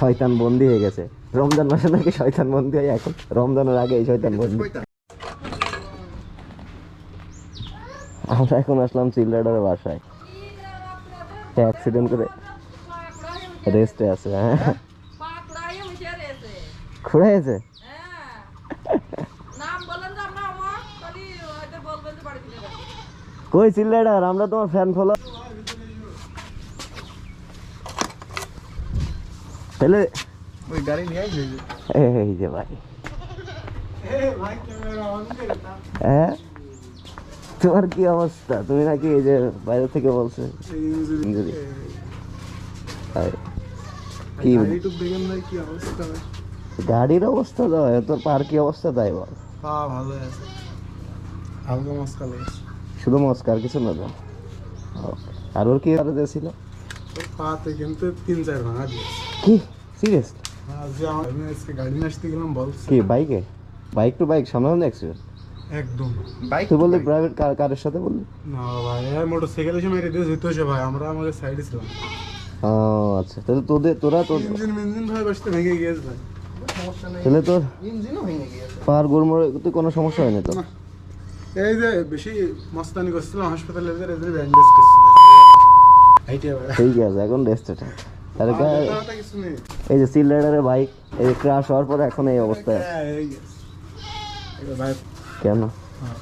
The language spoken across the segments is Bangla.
শয়তান বন্দি হয়ে গেছে। রমজান মাসে নাকি শয়তান বন্দি হয় এখন? রমজানের আগে এই শয়তান বন্দি। আমরা এখন আসলাম চিল্লাডারের বাসায়। অ্যাক্সিডেন্ট করে রেস্টে আছে হ্যাঁ? খুঁড়াইছে। কই চিল্লাডার, আমরা তোমার ফ্যান ফলো তাহলে ওই গাড়ি নিয়ে এই যে। ভাই। হ্যাঁ? তোমার কি অবস্থা? তুমি নাকি এই যে বাইরে থেকে বলছো? কি গাড়ির অবস্থা দাও তোর পার কি অবস্থা তাই বল। ভালো আছে। হালকা মস্কা শুধু মস্কার কিছু না দাও আর ওর কি আর ছিল তো পাতে কিন্তু তিন চার ভাঙা দিয়েছে। কি? সিরিয়াস আমি আজকে গাড়ি নিয়ে আসতে গেলাম কি বাইকে বাইক টু বাইক অ্যাক্সিডেন্ট একদম তুই বললি প্রাইভেট কার কারের সাথে বললি? না ভাই মোটর সাইকেল এসে মেরে দিয়ে যেতে হচ্ছে ভাই আমরা আমাদের সাইডে ছিলাম। ও আচ্ছা তাহলে তোদের তোরা তোর ইঞ্জিন মিঞ্জিন ভাই বসতে ভেঙে গিয়েছে ভাই। তাহলে তোর ইঞ্জিনও ভেঙে গিয়েছে। পার গুড়মোড়ে তুই কোনো সমস্যা হয়নি তো? না। এই যে বেশি মস্তানি করছিলাম হাসপাতালে ব্যান্ডেজ ঠিক আছে এখন রেস্টে থাক আরে এই যে সিল রাইডারের বাইক এই যে ক্রাশ হওয়ার পরে এখন এই অবস্থায়। হ্যাঁ, ভাই কেন? হ্যাঁ।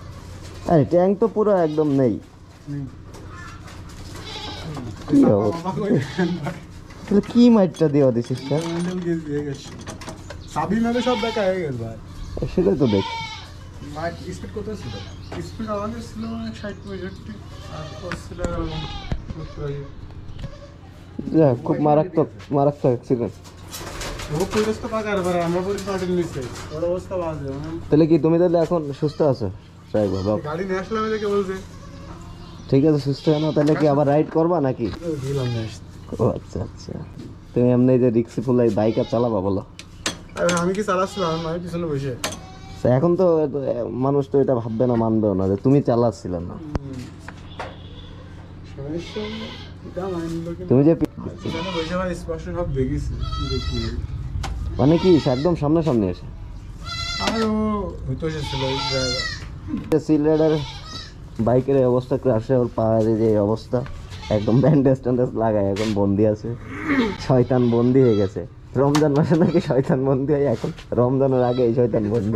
আরে ট্যাঙ্ক তো পুরো একদম নেই। কি অবস্থা? তাহলে কি মাইটটা দেওয়া দিছিস মেরে সব দেখা হয়ে ভাই। সেটাই তো দেখ। স্পিড কত ছিল? স্পিড আমাদের ছিল মানে ষাট পঁয়ষট্টি আর ওর ছিল খুব মারাত্মক মারাত্মক অ্যাক্সিডেন্ট তাহলে কি তুমি তাহলে এখন সুস্থ আছো? ড্রাইভার বাবা। গাড়ি নিয়ে আসলাম এদিকে বলছে ঠিক আছে সুস্থ হয়ে তাহলে কি আবার রাইড করবা নাকি? ও আচ্ছা আচ্ছা। তুমি এমনি যে রিক্সি ফুল এই বাইক আর চালাবা বলো। আমি কি চালাচ্ছিলাম আমি পিছনে বসে তো এখন তো মানুষ তো এটা ভাববে না মানবেও না যে তুমি চালাচ্ছিল না। তুমি যে মানে কি একদম সামনাসামনি এসে? আর ও হয়তো সে ছিল ড্রাইভার সিল রাইডার বাইকের এই অবস্থা ক্রাশে ওর পাহাড়ে যে অবস্থা একদম ব্যান্ডেজ ট্যান্ডেজ লাগায় এখন বন্দি আছে। শয়তান বন্দি হয়ে গেছে। রমজান মাসে নাকি শয়তান বন্দি হয় এখন? রমজানের আগে এই শয়তান বন্দি।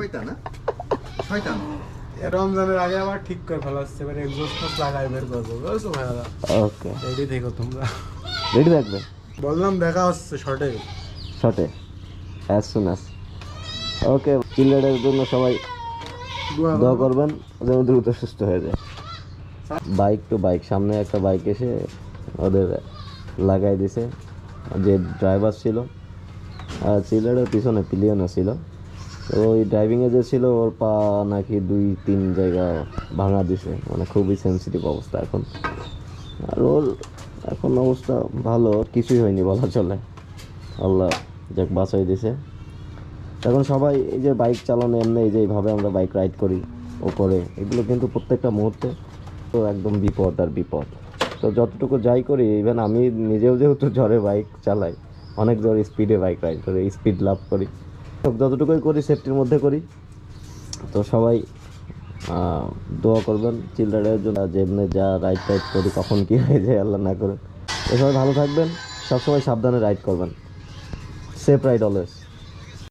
রমজানের আগে আবার ঠিক করে ফেলা হচ্ছে এবার এক্সস্ট পোস্ট লাগাই বের করব বুঝছ ভাইয়া ওকে রেডি থেকো তোমরা। রেডি থাকবে? বললাম দেখা হচ্ছে শর্টে শটে অ্যাজ সুন অ্যাজ ওকে চিল্ড্রেনের জন্য সবাই দোয়া করবেন। যেন দ্রুত সুস্থ হয়ে যায়। বাইক টু বাইক সামনে একটা বাইক এসে ওদের লাগাই দিছে। যে ড্রাইভার ছিল আর চিল্ড্রেনের পিছনে পিলিয়নও ছিল। তো ওই ড্রাইভিংয়ে যে ছিল ওর পা নাকি দুই তিন জায়গা ভাঙা দিছে। মানে খুবই সেন্সিটিভ অবস্থা এখন। আর ওর এখন অবস্থা ভালো, কিছুই হয়নি বলা চলে। আল্লাহ যাক বাঁচাই দিছে। এখন সবাই এই যে বাইক চালানো, এমনি এই যে এইভাবে আমরা বাইক রাইড করি ওপরে এগুলো কিন্তু প্রত্যেকটা মুহূর্তে তো একদম বিপদ আর বিপদ। তো যতটুকু যাই করি ইভেন আমি নিজেও যেহেতু ঝড়ে বাইক চালাই, অনেক জ্বর স্পিডে বাইক রাইড করি স্পিড লাভ করি। যতটুকুই করি সেফটির মধ্যে করি। তো সবাই দোয়া করবেন চিলড্রেনের জন্য যেমনি যা রাইড টাইড করি, কখন কী হয়ে যায় আল্লাহ না করে এভাবে ভালো থাকবেন, সবসময় সাবধানে রাইড করবেন। Safe ride always